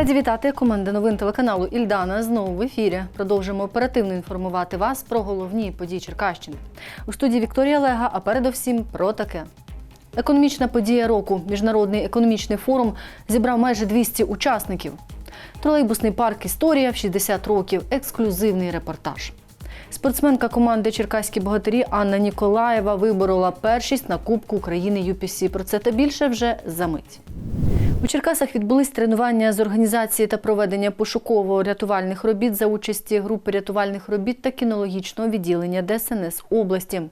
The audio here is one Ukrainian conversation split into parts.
Раді вітати команда новин телеканалу Ільдана знову в ефірі. Продовжимо оперативно інформувати вас про головні події Черкащини. У студії Вікторія Лега, а передовсім про таке. Економічна подія року. Міжнародний економічний форум зібрав майже 200 учасників. Тролейбусний парк Історія в 60 років. Ексклюзивний репортаж. Спортсменка команди Черкаські богатирі Анна Ніколаєва виборола першість на Кубку України UPC. Про це та більше вже за мить. У Черкасах відбулись тренування з організації та проведення пошуково-рятувальних робіт за участі групи рятувальних робіт та кінологічного відділення ДСНС області.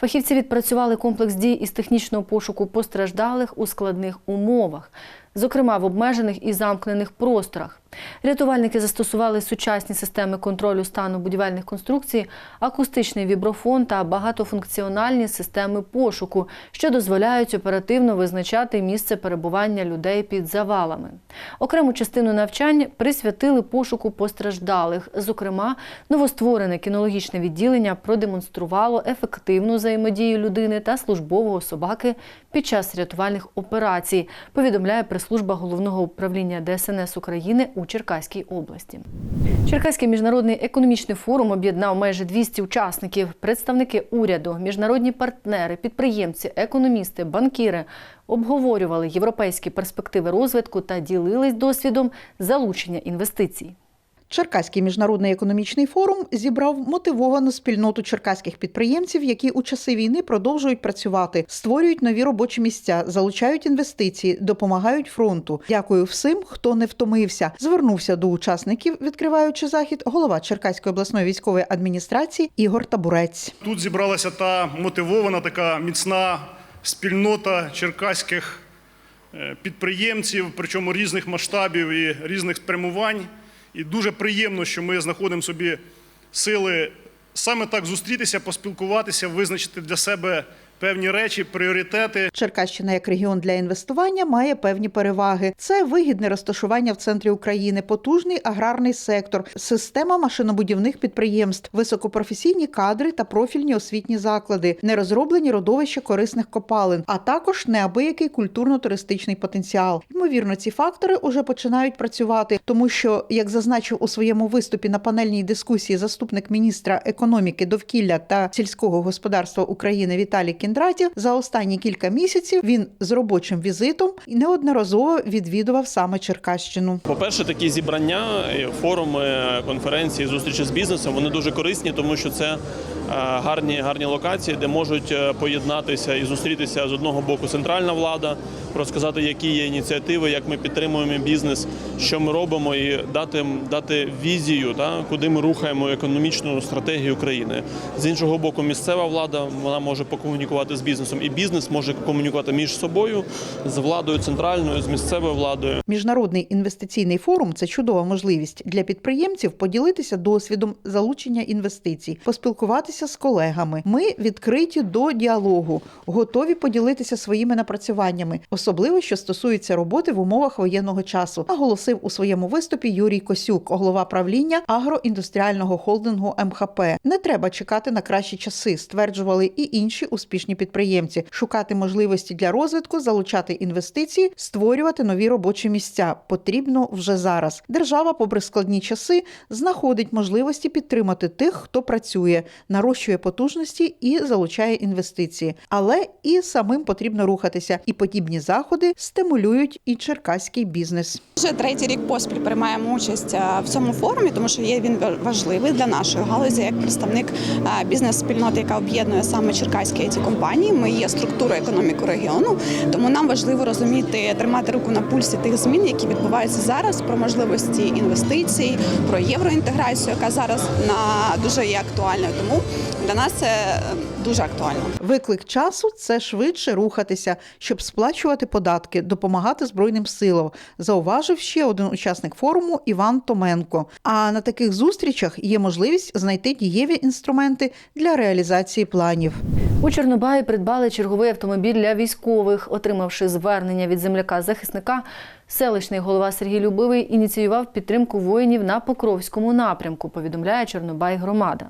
Фахівці відпрацювали комплекс дій із технічного пошуку постраждалих у складних умовах, зокрема в обмежених і замкнених просторах. Рятувальники застосували сучасні системи контролю стану будівельних конструкцій, акустичний віброфон та багатофункціональні системи пошуку, що дозволяють оперативно визначати місце перебування людей під завалами. Окрему частину навчань присвятили пошуку постраждалих. Зокрема, новостворене кінологічне відділення продемонструвало ефективну взаємодію людини та службового собаки під час рятувальних операцій. Повідомляє прес-служба головного управління ДСНС України у Черкаській області. Черкаський міжнародний економічний форум об'єднав майже 200 учасників, представники уряду, міжнародні партнери, підприємці, економісти, банкіри обговорювали європейські перспективи розвитку та ділились досвідом залучення інвестицій. Черкаський міжнародний економічний форум зібрав мотивовану спільноту черкаських підприємців, які у часи війни продовжують працювати, створюють нові робочі місця, залучають інвестиції, допомагають фронту. Дякую всім, хто не втомився. Звернувся до учасників, відкриваючи захід, голова Черкаської обласної військової адміністрації Ігор Табурець. Тут зібралася та мотивована, така міцна спільнота черкаських е, підприємців, причому різних масштабів і різних спрямувань. І дуже приємно, що ми знаходимо собі сили саме так зустрітися, поспілкуватися, визначити для себе певні речі, пріоритети. Черкащина як регіон для інвестування має певні переваги. Це вигідне розташування в центрі України, потужний аграрний сектор, система машинобудівних підприємств, високопрофесійні кадри та профільні освітні заклади, нерозроблені родовища корисних копалин, а також неабиякий культурно-туристичний потенціал. Ймовірно, ці фактори уже починають працювати, тому що, як зазначив у своєму виступі на панельній дискусії заступник міністра економіки, довкілля та сільського господарства України Віталій Кіндратів, за останні кілька місяців він з робочим візитом неодноразово відвідував саме Черкащину. По-перше, такі зібрання, форуми, конференції, зустрічі з бізнесом вони дуже корисні, тому що це е, гарні, гарні локації, де можуть е, поєднатися і зустрітися з одного боку центральна влада, розказати, які є ініціативи, як ми підтримуємо бізнес, що ми робимо, і дати, дати візію, та, куди ми рухаємо економічну стратегію країни. З іншого боку, місцева влада вона може покомунікувати з бізнесом, і бізнес може комунікувати між собою з владою центральною, з місцевою владою. Міжнародний інвестиційний форум це чудова можливість для підприємців поділитися досвідом залучення інвестицій, поспілкуватися з колегами. Ми відкриті до діалогу, готові поділитися своїми напрацюваннями, особливо що стосується роботи в умовах воєнного часу, наголосив у своєму виступі Юрій Косюк, голова правління агроіндустріального холдингу МХП. Не треба чекати на кращі часи, стверджували і інші успішні підприємці, шукати можливості для розвитку, залучати інвестиції, створювати нові робочі місця. Потрібно вже зараз. Держава, попри складні часи, знаходить можливості підтримати тих, хто працює, нарощує потужності і залучає інвестиції. Але і самим потрібно рухатися. І подібні заходи стимулюють і черкаський бізнес. Вже третій рік поспіль приймаємо участь в цьому форумі, тому що є він важливий для нашої галузі як представник бізнес-спільноти, яка об'єднує саме черкаські it компанії. Ми є структурою економіки регіону, тому нам важливо розуміти, тримати руку на пульсі тих змін, які відбуваються зараз, про можливості інвестицій, про євроінтеграцію, яка зараз на дуже є актуальною. Тому для нас це е, дуже актуально. Виклик часу це швидше рухатися, щоб сплачувати податки, допомагати збройним силам. Зауважив ще один учасник форуму Іван Томенко. А на таких зустрічах є можливість знайти дієві інструменти для реалізації планів. У Чорнобаї придбали черговий автомобіль для військових. Отримавши звернення від земляка-захисника, селищний голова Сергій Любивий ініціював підтримку воїнів на Покровському напрямку, повідомляє Чорнобай громада.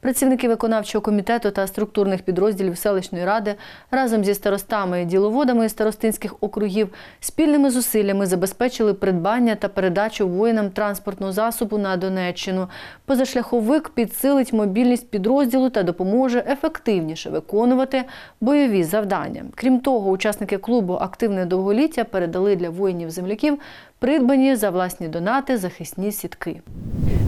Працівники виконавчого комітету та структурних підрозділів селищної ради разом зі старостами і діловодами старостинських округів спільними зусиллями забезпечили придбання та передачу воїнам транспортного засобу на Донеччину. Позашляховик підсилить мобільність підрозділу та допоможе ефективніше виконувати бойові завдання. Крім того, учасники клубу Активне довголіття передали для воїнів-земляків придбані за власні донати захисні сітки.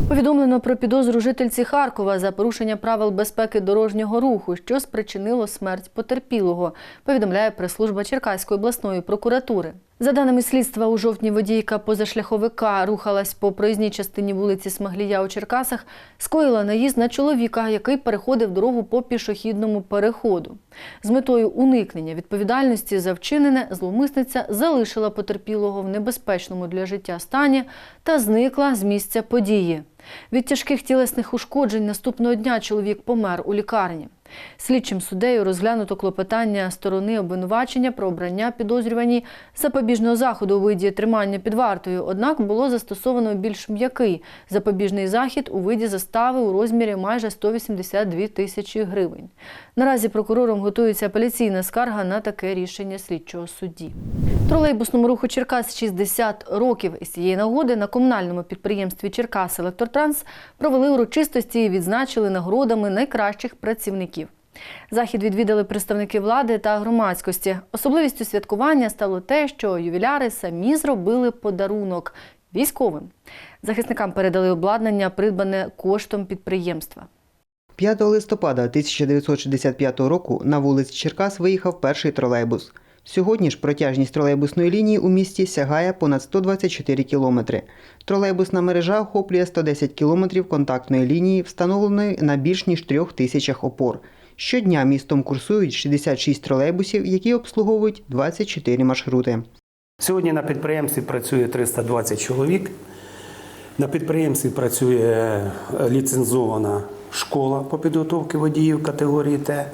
Повідомлено про підозру жительці Харкова за порушення правил безпеки дорожнього руху, що спричинило смерть потерпілого, повідомляє прес-служба Черкаської обласної прокуратури. За даними слідства, у жовтні водійка позашляховика рухалась по проїзній частині вулиці Смаглія у Черкасах, скоїла наїзд на чоловіка, який переходив дорогу по пішохідному переходу. З метою уникнення відповідальності за вчинене зловмисниця залишила потерпілого в небезпечному для життя стані та зникла з місця події. Від тяжких тілесних ушкоджень наступного дня чоловік помер у лікарні. Слідчим суддею розглянуто клопотання сторони обвинувачення про обрання підозрюваній запобіжного заходу у виді тримання під вартою. Однак було застосовано більш м'який запобіжний захід у виді застави у розмірі майже 182 тисячі гривень. Наразі прокурором готується апеляційна скарга на таке рішення слідчого судді. Тролейбусному руху Черкас 60 років. Із цієї нагоди на комунальному підприємстві Черкас Електротранс провели урочистості і відзначили нагородами найкращих працівників. Захід відвідали представники влади та громадськості. Особливістю святкування стало те, що ювіляри самі зробили подарунок військовим. Захисникам передали обладнання, придбане коштом підприємства. 5 листопада 1965 року на вулиці Черкас виїхав перший тролейбус. Сьогодні ж протяжність тролейбусної лінії у місті сягає понад 124 кілометри. Тролейбусна мережа охоплює 110 кілометрів контактної лінії, встановленої на більш ніж трьох тисячах опор. Щодня містом курсують 66 тролейбусів, які обслуговують 24 маршрути. Сьогодні на підприємстві працює 320 чоловік. На підприємстві працює е, ліцензована школа по підготовці водіїв категорії Т.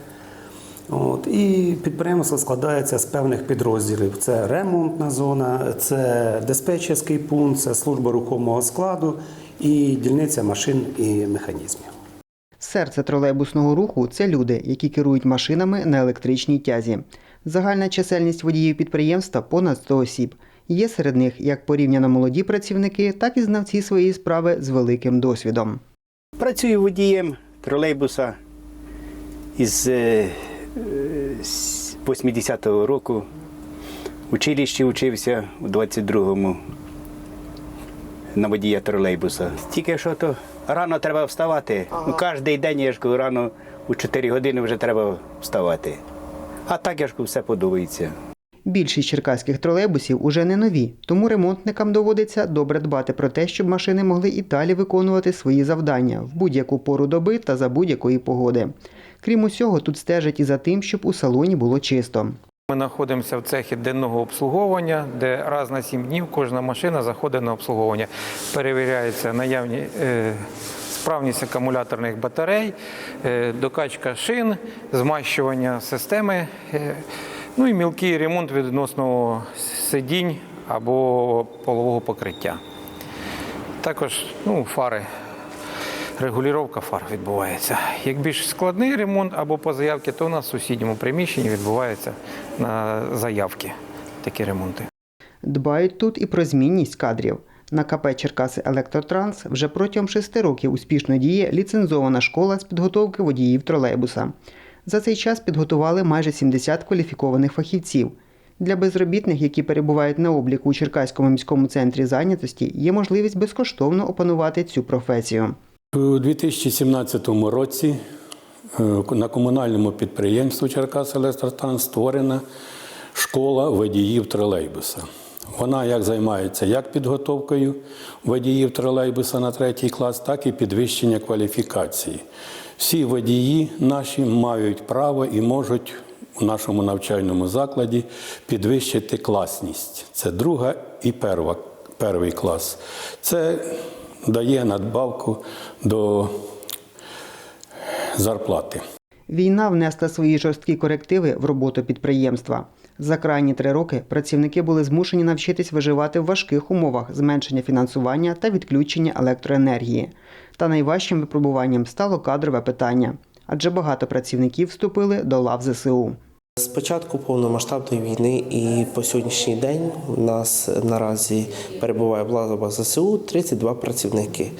От, і підприємство складається з певних підрозділів: це ремонтна зона, це диспетчерський пункт, це служба рухомого складу і дільниця машин і механізмів. Серце тролейбусного руху це люди, які керують машинами на електричній тязі. Загальна чисельність водіїв підприємства понад 100 осіб. Є серед них як порівняно молоді працівники, так і знавці своєї справи з великим досвідом. Працюю водієм тролейбуса із е, з 80-го року. В училищі вчився у 22-му на водія тролейбуса. Тільки що то рано треба вставати. Ну, кожен день я ж кажу, рано у 4 години вже треба вставати. А так я ж кажу, все подобається. Більшість черкаських тролейбусів уже не нові, тому ремонтникам доводиться добре дбати про те, щоб машини могли і далі виконувати свої завдання в будь-яку пору доби та за будь-якої погоди. Крім усього, тут стежать і за тим, щоб у салоні було чисто. Ми знаходимося в цехі денного обслуговування, де раз на сім днів кожна машина заходить на обслуговування. Перевіряється наявні е, справність акумуляторних батарей, е, докачка шин, змащування системи, е, ну і мілкий ремонт відносно сидінь або полового покриття. Також ну, фари. Регулювання фар відбувається. Як більш складний ремонт або по заявці, то у нас в сусідньому приміщенні відбувається на заявки такі ремонти. Дбають тут і про змінність кадрів. На КП Черкаси Електротранс вже протягом шести років успішно діє ліцензована школа з підготовки водіїв тролейбуса. За цей час підготували майже 70 кваліфікованих фахівців. Для безробітних, які перебувають на обліку у Черкаському міському центрі зайнятості, є можливість безкоштовно опанувати цю професію. У 2017 році е, на комунальному підприємстві Черкас Електротранс створена школа водіїв тролейбуса. Вона як займається як підготовкою водіїв тролейбуса на третій клас, так і підвищення кваліфікації. Всі водії наші мають право і можуть у нашому навчальному закладі підвищити класність. Це друга і перва, перший клас. Це дає надбавку до зарплати. Війна внесла свої жорсткі корективи в роботу підприємства. За крайні три роки працівники були змушені навчитись виживати в важких умовах зменшення фінансування та відключення електроенергії. Та найважчим випробуванням стало кадрове питання, адже багато працівників вступили до лав ЗСУ. З початку повномасштабної війни і по сьогоднішній день у нас наразі перебуває лавах ЗСУ 32 працівники,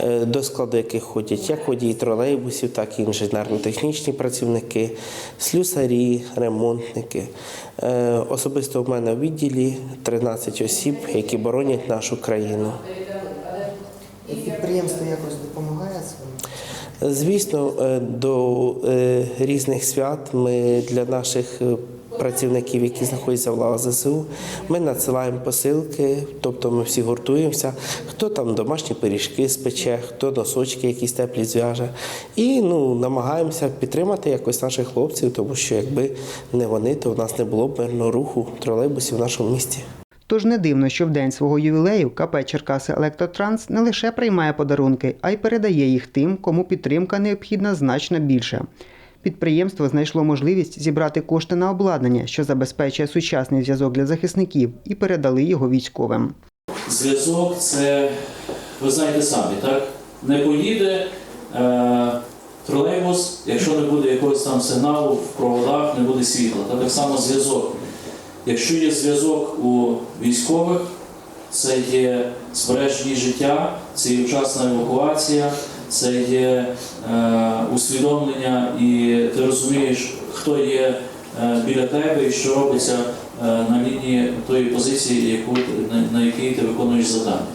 е, до складу яких ходять як водії тролейбусів, так і інженерно-технічні працівники, слюсарі, ремонтники. Е, Особисто в мене в відділі 13 осіб, які боронять нашу країну. Підприємство якось допомагає своїм? Звісно, е, до е, різних свят ми для наших е, працівників, які знаходяться в лавах ЗСУ, ми надсилаємо посилки, тобто ми всі гуртуємося. Хто там домашні пиріжки спече, хто носочки якісь теплі зв'яже. І ну, намагаємося підтримати якось наших хлопців, тому що якби не вони, то в нас не було б мирного руху тролейбусів в нашому місті. Тож не дивно, що в день свого ювілею КП Черкаси Електротранс не лише приймає подарунки, а й передає їх тим, кому підтримка необхідна значно більше. Підприємство знайшло можливість зібрати кошти на обладнання, що забезпечує сучасний зв'язок для захисників, і передали його військовим. Зв'язок це, ви знаєте самі, так? Не поїде е, тролейбус, якщо не буде якогось там сигналу в проводах, не буде світла. Та так само зв'язок. Якщо є зв'язок у військових, це є збереження життя, це є вчасна евакуація, це є е, усвідомлення, і ти розумієш, хто є е, біля тебе і що робиться е, на лінії тої позиції, яку на, на якій ти виконуєш завдання.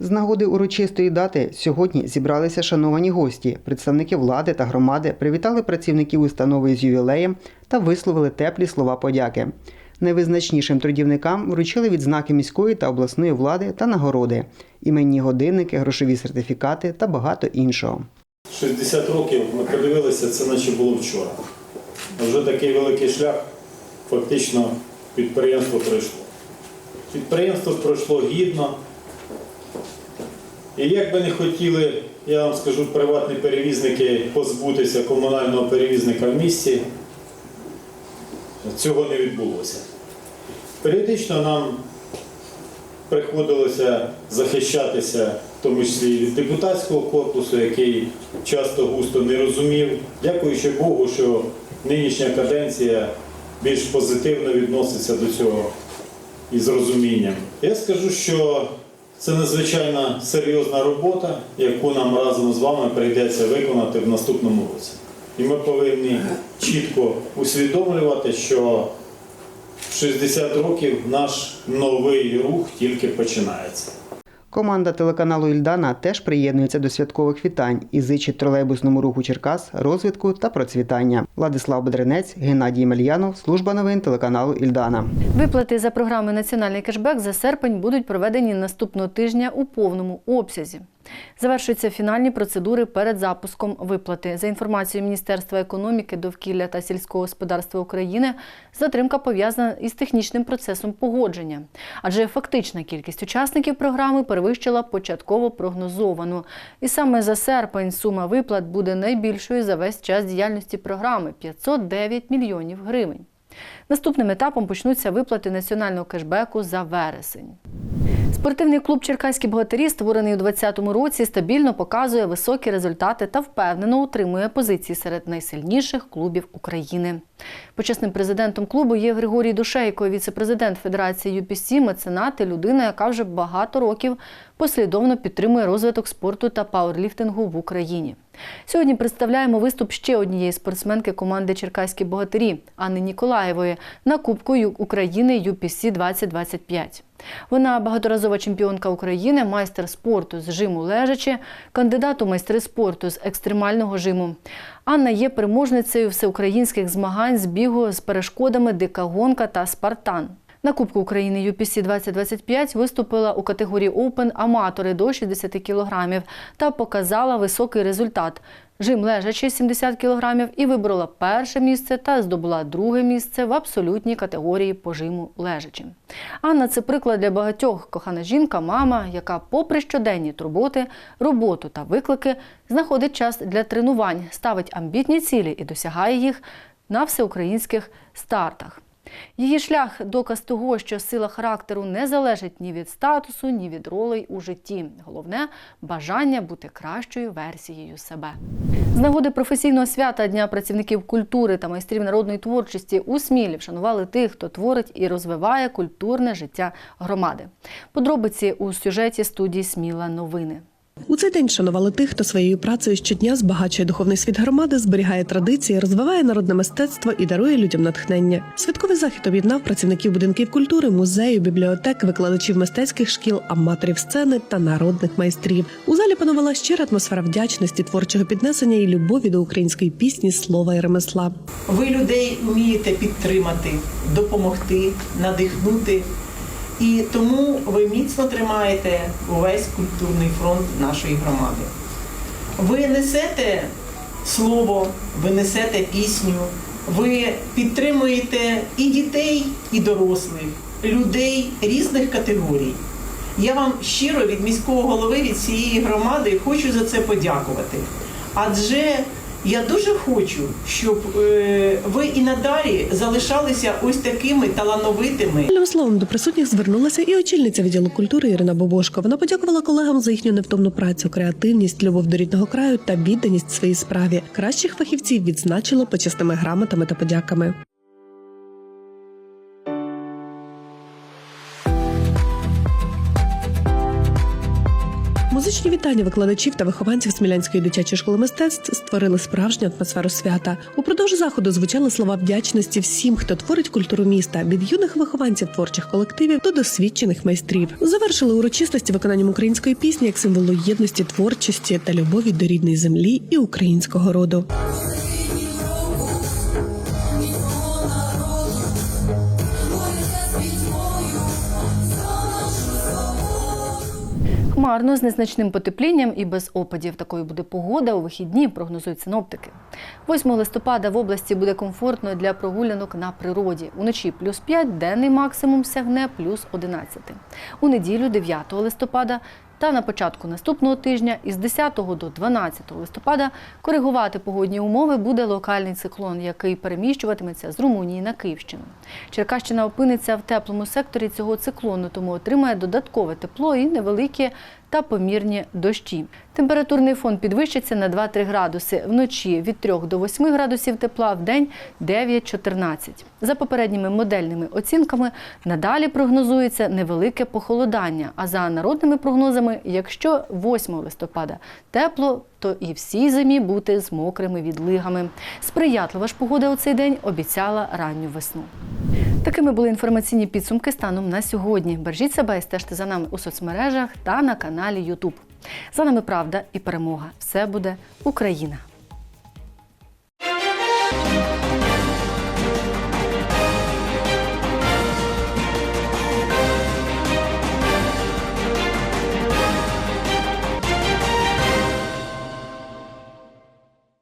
З нагоди урочистої дати сьогодні зібралися шановані гості. Представники влади та громади привітали працівників установи з ювілеєм та висловили теплі слова подяки. Найвизначнішим трудівникам вручили відзнаки міської та обласної влади та нагороди, іменні годинники, грошові сертифікати та багато іншого. 60 років ми подивилися, це наче було вчора. Вже такий великий шлях фактично підприємство пройшло. Підприємство пройшло гідно. І як би не хотіли, я вам скажу, приватні перевізники позбутися комунального перевізника в місті, цього не відбулося. Періодично нам приходилося захищатися, в тому числі від депутатського корпусу, який часто густо не розумів. Дякуючи Богу, що нинішня каденція більш позитивно відноситься до цього і з розумінням. Я скажу, що це надзвичайно серйозна робота, яку нам разом з вами прийдеться виконати в наступному році. І ми повинні чітко усвідомлювати, що 60 років наш новий рух тільки починається. Команда телеканалу Ільдана теж приєднується до святкових вітань і зичить тролейбусному руху Черкас розвитку та процвітання. Владислав Бедренець, Геннадій Мельянов, служба новин телеканалу Ільдана. Виплати за програми Національний кешбек за серпень будуть проведені наступного тижня у повному обсязі. Завершуються фінальні процедури перед запуском виплати. За інформацією Міністерства економіки, довкілля та сільського господарства України, затримка пов'язана із технічним процесом погодження, адже фактична кількість учасників програми перевищила початково прогнозовану. І саме за серпень сума виплат буде найбільшою за весь час діяльності програми 509 мільйонів гривень. Наступним етапом почнуться виплати національного кешбеку за вересень. Спортивний клуб Черкаські богатирі, створений у 2020 році, стабільно показує високі результати та впевнено утримує позиції серед найсильніших клубів України. Почесним президентом клубу є Григорій Душейко, віце-президент Федерації UPC, меценат і людина, яка вже багато років послідовно підтримує розвиток спорту та пауерліфтингу в Україні. Сьогодні представляємо виступ ще однієї спортсменки команди Черкаські богатирі Анни Ніколаєвої на Кубку України UPC 2025. Вона багаторазова чемпіонка України, майстер спорту з жиму лежачі, кандидат у майстри спорту з екстремального жиму. Анна є переможницею всеукраїнських змагань з бігу з перешкодами Дика гонка та Спартан. На Кубку України UPC 2025 виступила у категорії Open аматори до 60 кілограмів та показала високий результат. Жим лежачи 70 кілограмів і виборола перше місце та здобула друге місце в абсолютній категорії по жиму лежачи. Анна це приклад для багатьох кохана жінка, мама, яка, попри щоденні турботи, роботу та виклики, знаходить час для тренувань, ставить амбітні цілі і досягає їх на всеукраїнських стартах. Її шлях доказ того, що сила характеру не залежить ні від статусу, ні від ролей у житті. Головне бажання бути кращою версією себе. З нагоди професійного свята Дня працівників культури та майстрів народної творчості у Смілі вшанували тих, хто творить і розвиває культурне життя громади. Подробиці у сюжеті студії Сміла новини. У цей день шанували тих, хто своєю працею щодня збагачує духовний світ громади, зберігає традиції, розвиває народне мистецтво і дарує людям натхнення. Святковий захід об'єднав працівників будинків культури, музею, бібліотек, викладачів мистецьких шкіл, аматорів сцени та народних майстрів. У залі панувала щира атмосфера вдячності, творчого піднесення і любові до української пісні, слова і ремесла. Ви людей вмієте підтримати, допомогти, надихнути. І тому ви міцно тримаєте увесь культурний фронт нашої громади. Ви несете слово, ви несете пісню, ви підтримуєте і дітей, і дорослих, людей різних категорій. Я вам щиро від міського голови, від цієї громади хочу за це подякувати. Адже я дуже хочу, щоб е, ви і надалі залишалися ось такими талановитими. Вільним словом до присутніх звернулася і очільниця відділу культури Ірина Бобошко. Вона подякувала колегам за їхню невтомну працю, креативність, любов до рідного краю та відданість своїй справі. Кращих фахівців відзначило почесними грамотами та подяками. Музичні вітання викладачів та вихованців Смілянської дитячої школи мистецтв створили справжню атмосферу свята. Упродовж заходу звучали слова вдячності всім, хто творить культуру міста від юних вихованців творчих колективів до досвідчених майстрів. Завершили урочистості виконанням української пісні як символу єдності, творчості та любові до рідної землі і українського роду. Хмарно з незначним потеплінням і без опадів. Такою буде погода у вихідні, прогнозують синоптики. 8 листопада в області буде комфортно для прогулянок на природі. Уночі плюс 5, денний максимум сягне плюс 11. У неділю 9 листопада та на початку наступного тижня із 10 до 12 листопада коригувати погодні умови буде локальний циклон, який переміщуватиметься з Румунії на Київщину. Черкащина опиниться в теплому секторі цього циклону, тому отримає додаткове тепло і невеликі та помірні дощі. Температурний фон підвищиться на 2-3 градуси вночі від 3 до 8 градусів тепла, в день 9-14. За попередніми модельними оцінками надалі прогнозується невелике похолодання. А за народними прогнозами, якщо 8 листопада тепло, то і всій зимі бути з мокрими відлигами. Сприятлива ж погода у цей день обіцяла ранню весну. Такими були інформаційні підсумки станом на сьогодні. Бережіть себе і стежте за нами у соцмережах та на каналі YouTube. За нами правда і перемога. Все буде Україна!